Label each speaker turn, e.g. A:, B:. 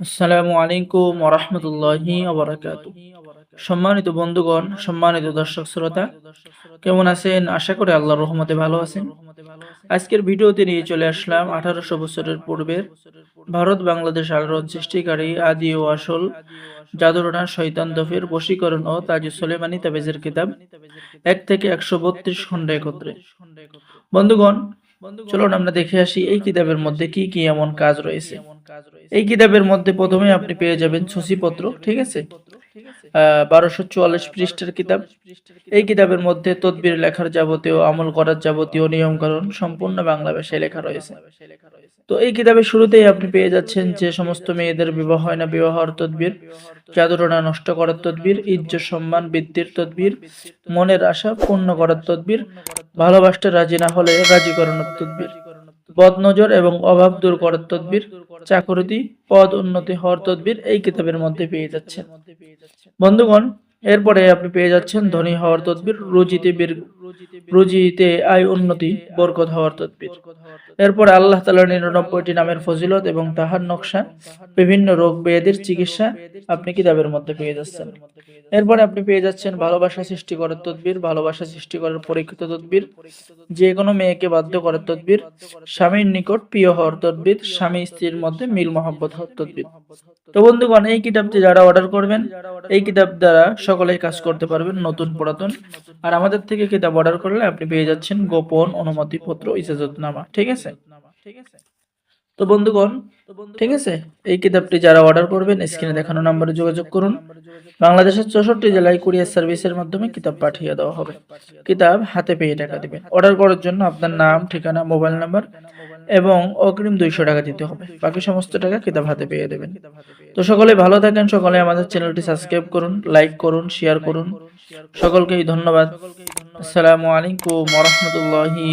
A: আসসালামু আলাইকুম ওরহমতুল্লাহি সম্মানিত বন্ধুগণ, সম্মানিত দর্শক শ্রোতা, কেমন আছেন? আশা করি আল্লাহর রহমতে ভালো আছেন। আজকের ভিডিওতে নিয়ে চলে আসলাম আঠারোশো বছরের পূর্বের ভারত বাংলাদেশ আলোড়ন সৃষ্টিকারী আদি ও আসল জাদুরনা শৈতান দফের বশীকরণ ও তাজু সোলেমানি তাবেজের কিতাব এক থেকে একশো বত্রিশ খণ্ড একত্রে। বন্ধুগণ, চলুন আমরা দেখে আসি এই কিতাবের মধ্যে কি কি এমন কাজ রয়েছে। এই কিতাবের মধ্যে প্রথমে আপনি পেয়ে যাবেন সূচিপত্র, ঠিক আছে? বারোশো চুয়াল্লিশ পৃষ্ঠার কিতাব। এই কিতাবের মধ্যে তদবির লেখার যাবতীয়, আমল করার যাবতীয় নিয়মকানুন সম্পূর্ণ বাংলা ভাষায় লেখা রয়েছে। তো এই কিতাবের শুরুতেই আপনি পেয়ে যাচ্ছেন যে সমস্ত মেয়েদের বিবাহ হয় না বিবাহর তদবির জাদুরনা নষ্ট করার তদবির, ইজ্জত, সম্মান বৃদ্ধির তদবির, মনের আশা পূর্ণ করার তদবির, ভালোবাসতে রাজি না হলে রাজি করানোর তদবির। বদনজর এবং অভাব দূর করার তদবির চাকরিতি পদ উন্নতি হওয়ার তদবির এই কিতাবের মধ্যে পেয়ে যাচ্ছেন। বন্ধুগণ, এরপরে আপনি পেয়ে যাচ্ছেন ধনী হওয়ার তদবির রুজিতে বীর রুজিতে আয় উন্নতি বরকত হওয়ার তদবির। এরপরে আল্লাহ তালার নিরানব্বইটি নামের ফজিলত এবং তাহার নকশা বিভিন্ন রোগ চিকিৎসা আপনি কিতাবের মধ্যে পেয়ে যাচ্ছেন। এরপরে আপনি পেয়ে যাচ্ছেন ভালোবাসা সৃষ্টি করার তদবির ভালোবাসা সৃষ্টি করার পরীক্ষিত তদবির যে কোনো মেয়েকে বাধ্য করার তদবির স্বামীর নিকট প্রিয় হওয়ার তদবির স্বামী স্ত্রীর মধ্যে মিল মহব্বত হওয়ার তদবির। তো বন্ধুগণ, এই কিতাবটি যারা অর্ডার করবেন, এই কিতাব দ্বারা সকলেই কাজ করতে পারবেন, নতুন পুরাতন। আর আমাদের থেকে কিতাব অর্ডার করলে আপনি পেয়ে যাচ্ছেন গোপন অনুমতিপত্র, ইজাজতনামা, ঠিক আছে? ঠিক আছে তো বন্ধুগণ, ঠিক আছে? এই কিতাবটি যারা অর্ডার করবেন, স্ক্রিনে দেখানো নম্বরে যোগাযোগ করুন। বাংলাদেশের চৌষট্টি জেলায় কুরিয়ার সার্ভিসের মাধ্যমে কিতাব পাঠিয়ে দেওয়া হবে। কিতাব হাতে পেয়ে টাকা দেবেন। অর্ডার করার জন্য আপনার নাম, ঠিকানা মোবাইল নাম্বার এবং অগ্রিম দুইশো টাকা দিতে হবে। বাকি সমস্ত টাকা কিতাব হাতে পেয়ে দেবেন। তো সকলে ভালো থাকেন, সকলে আমাদের চ্যানেলটি সাবস্ক্রাইব করুন, লাইক করুন, শেয়ার করুন। সকলকেই ধন্যবাদ। আসসালামু আলাইকুম ওরহমতুল্লাহি